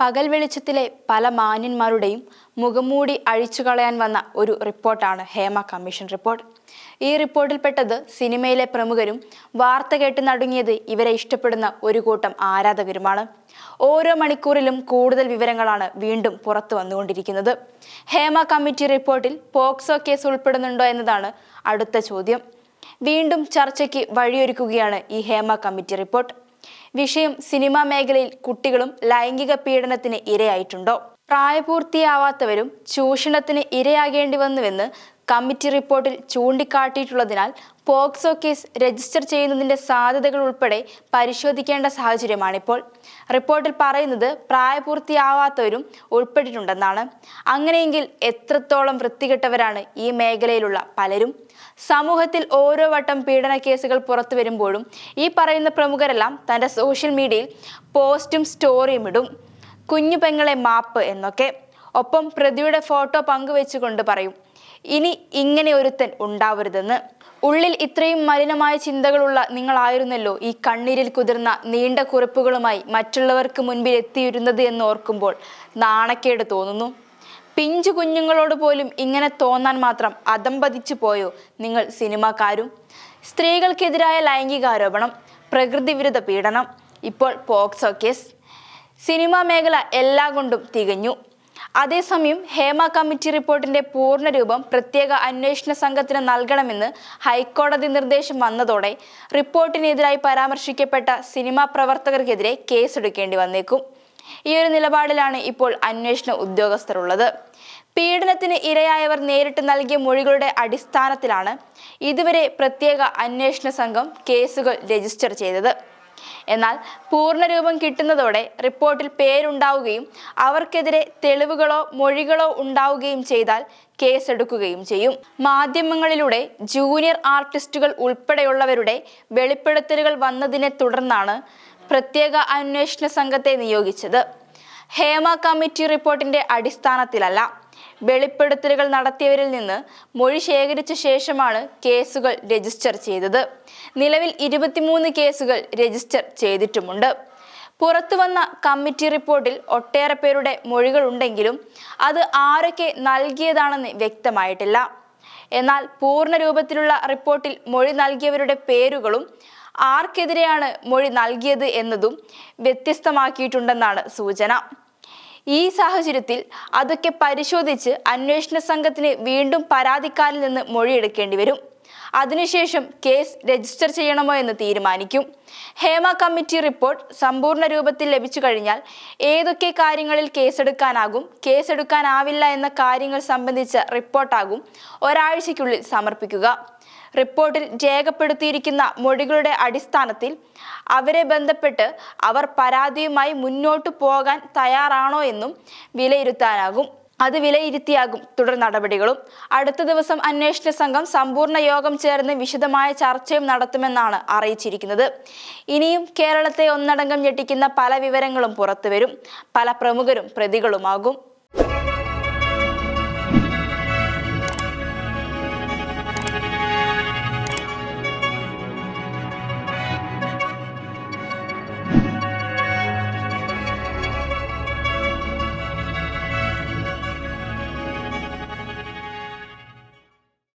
പകൽ വെളിച്ചത്തിലെ പല മാന്യന്മാരുടെയും മുഖംമൂടി അഴിച്ചു കളയാൻ വന്ന ഒരു റിപ്പോർട്ടാണ് ഹേമ കമ്മീഷൻ റിപ്പോർട്ട്. ഈ റിപ്പോർട്ടിൽപ്പെട്ടത് സിനിമയിലെ പ്രമുഖരും വാർത്ത കേട്ട് നടുങ്ങിയത് ഇവരെ ഇഷ്ടപ്പെടുന്ന ഒരു കൂട്ടം ആരാധകരുമാണ്. ഓരോ മണിക്കൂറിലും കൂടുതൽ വിവരങ്ങളാണ് വീണ്ടും പുറത്തു വന്നുകൊണ്ടിരിക്കുന്നത്. ഹേമ കമ്മിറ്റി റിപ്പോർട്ടിൽ പോക്സോ കേസ് ഉൾപ്പെടുന്നുണ്ടോ എന്നതാണ് അടുത്ത ചോദ്യം. വീണ്ടും ചർച്ചയ്ക്ക് വഴിയൊരുക്കുകയാണ് ഈ ഹേമ കമ്മിറ്റി റിപ്പോർട്ട്. വിഷയം സിനിമാ മേഖലയിൽ കുട്ടികളും ലൈംഗിക പീഡനത്തിന് ഇരയായിട്ടുണ്ടോ? പ്രായപൂർത്തിയാവാത്തവരും ചൂഷണത്തിന് ഇരയാകേണ്ടി വന്നുവെന്ന് കമ്മിറ്റി റിപ്പോർട്ടിൽ ചൂണ്ടിക്കാട്ടിയിട്ടുള്ളതിനാൽ പോക്സോ കേസ് രജിസ്റ്റർ ചെയ്യുന്നതിന്റെ സാധ്യതകൾ ഉൾപ്പെടെ പരിശോധിക്കേണ്ട സാഹചര്യമാണിപ്പോൾ റിപ്പോർട്ടിൽ പറയുന്നത് പ്രായപൂർത്തിയാവാത്തവരും ഉൾപ്പെട്ടിട്ടുണ്ടെന്നാണ്. അങ്ങനെയെങ്കിൽ എത്രത്തോളം വൃത്തികെട്ടവരാണ് ഈ മേഖലയിലുള്ള പലരും? സമൂഹത്തിൽ ഓരോ വട്ടം പീഡന കേസുകൾ പുറത്തു വരുമ്പോഴും ഈ പറയുന്ന പ്രമുഖരെല്ലാം തന്റെ സോഷ്യൽ മീഡിയയിൽ പോസ്റ്റും സ്റ്റോറിയും ഇടും. കുഞ്ഞു പെങ്ങളെ മാപ്പ് എന്നൊക്കെ. ഒപ്പം പ്രതിയുടെ ഫോട്ടോ പങ്കുവെച്ചുകൊണ്ട് പറയും. ഇനി ഇങ്ങനെ ഒരുത്തൻ ഉണ്ടാവരുതെന്ന്. ഉള്ളിൽ ഇത്രയും മലിനമായ ചിന്തകളുള്ള നിങ്ങളായിരുന്നല്ലോ ഈ കണ്ണീരിൽ കുതിർന്ന നീണ്ട കുറിപ്പുകളുമായി മറ്റുള്ളവർക്ക് മുൻപിൽ എത്തിയിരുന്നത് എന്ന് ഓർക്കുമ്പോൾ നാണക്കേട് തോന്നുന്നു. പിഞ്ചു കുഞ്ഞുങ്ങളോട് പോലും ഇങ്ങനെ തോന്നാൻ മാത്രം അതമ്പതിച്ചു പോയോ നിങ്ങൾ സിനിമാക്കാരും? സ്ത്രീകൾക്കെതിരായ ലൈംഗികാരോപണം പ്രകൃതിവിരുദ്ധ പീഡനം ഇപ്പോൾ പോക്സോ കേസ്. സിനിമാ മേഖല എല്ലാം കൊണ്ടും തികഞ്ഞു. അതേസമയം ഹേമ കമ്മിറ്റി റിപ്പോർട്ടിന്റെ പൂർണരൂപം പ്രത്യേക അന്വേഷണ സംഘത്തിന് നൽകണമെന്ന് ഹൈക്കോടതി നിർദ്ദേശം വന്നതോടെ റിപ്പോർട്ടിനെതിരായി പരാമർശിക്കപ്പെട്ട സിനിമാ പ്രവർത്തകർക്കെതിരെ കേസെടുക്കേണ്ടി വന്നേക്കും. ഈ ഒരു നിലപാടിലാണ് ഇപ്പോൾ അന്വേഷണ ഉദ്യോഗസ്ഥർ ഉള്ളത് പീഡനത്തിന് ഇരയായവർ നേരിട്ട് നൽകിയ മൊഴികളുടെ അടിസ്ഥാനത്തിലാണ് ഇതുവരെ പ്രത്യേക അന്വേഷണ സംഘം കേസുകൾ രജിസ്റ്റർ ചെയ്തത്. എന്നാൽ പൂർണരൂപം കിട്ടുന്നതോടെ റിപ്പോർട്ടിൽ പേരുണ്ടാവുകയും അവർക്കെതിരെ തെളിവുകളോ മൊഴികളോ ഉണ്ടാവുകയും ചെയ്താൽ കേസെടുക്കുകയും ചെയ്യും. മാധ്യമങ്ങളിലൂടെ ജൂനിയർ ആർട്ടിസ്റ്റുകൾ ഉൾപ്പെടെയുള്ളവരുടെ വെളിപ്പെടുത്തലുകൾ വന്നതിനെ തുടർന്നാണ് പ്രത്യേക അന്വേഷണ സംഘത്തെ നിയോഗിച്ചത്. ഹേമ കമ്മിറ്റി റിപ്പോർട്ടിന്റെ അടിസ്ഥാനത്തിലല്ല. വെളിപ്പെടുത്തലുകൾ നടത്തിയവരിൽ നിന്ന് മൊഴി ശേഖരിച്ച ശേഷമാണ് കേസുകൾ രജിസ്റ്റർ ചെയ്തത്. നിലവിൽ ഇരുപത്തിമൂന്ന് കേസുകൾ രജിസ്റ്റർ ചെയ്തിട്ടുമുണ്ട്. പുറത്തുവന്ന കമ്മിറ്റി റിപ്പോർട്ടിൽ ഒട്ടേറെ പേരുടെ മൊഴികൾ ഉണ്ടെങ്കിലും അത് ആരൊക്കെ നൽകിയതാണെന്ന് വ്യക്തമായിട്ടില്ല. എന്നാൽ പൂർണ രൂപത്തിലുള്ള റിപ്പോർട്ടിൽ മൊഴി നൽകിയവരുടെ പേരുകളും ആർക്കെതിരെയാണ് മൊഴി നൽകിയത് എന്നതും വ്യത്യസ്തമാക്കിയിട്ടുണ്ടെന്നാണ് സൂചന. ഈ സാഹചര്യത്തിൽ അതൊക്കെ പരിശോധിച്ച് അന്വേഷണ സംഘത്തിന് വീണ്ടും പരാതിക്കാരിൽ നിന്ന് മൊഴിയെടുക്കേണ്ടി വരും. അതിനുശേഷം കേസ് രജിസ്റ്റർ ചെയ്യണമോ എന്ന് തീരുമാനിക്കും. ഹേമ കമ്മിറ്റി റിപ്പോർട്ട് സമ്പൂർണ രൂപത്തിൽ ലഭിച്ചു കഴിഞ്ഞാൽ ഏതൊക്കെ കാര്യങ്ങളിൽ കേസെടുക്കാനാകും കേസെടുക്കാനാവില്ല എന്ന കാര്യങ്ങൾ സംബന്ധിച്ച റിപ്പോർട്ടാകും ഒരാഴ്ചയ്ക്കുള്ളിൽ സമർപ്പിക്കുക. റിപ്പോർട്ടിൽ രേഖപ്പെടുത്തിയിരിക്കുന്ന മൊഴികളുടെ അടിസ്ഥാനത്തിൽ അവരെ ബന്ധപ്പെട്ട് അവർ പരാതിയുമായി മുന്നോട്ടു പോകാൻ തയ്യാറാണോ എന്നും വിലയിരുത്താനാകും. അത് വിലയിരുത്തിയാകും തുടർ നടപടികളും. അടുത്ത ദിവസം അന്വേഷണ സംഘം സമ്പൂർണ യോഗം ചേർന്ന് വിശദമായ ചർച്ചയും നടത്തുമെന്നാണ് അറിയിച്ചിരിക്കുന്നത്. ഇനിയും കേരളത്തെ ഒന്നടങ്കം ഞെട്ടിക്കുന്ന പല വിവരങ്ങളും പുറത്തുവരും. പല പ്രമുഖരും പ്രതികളുമാകും.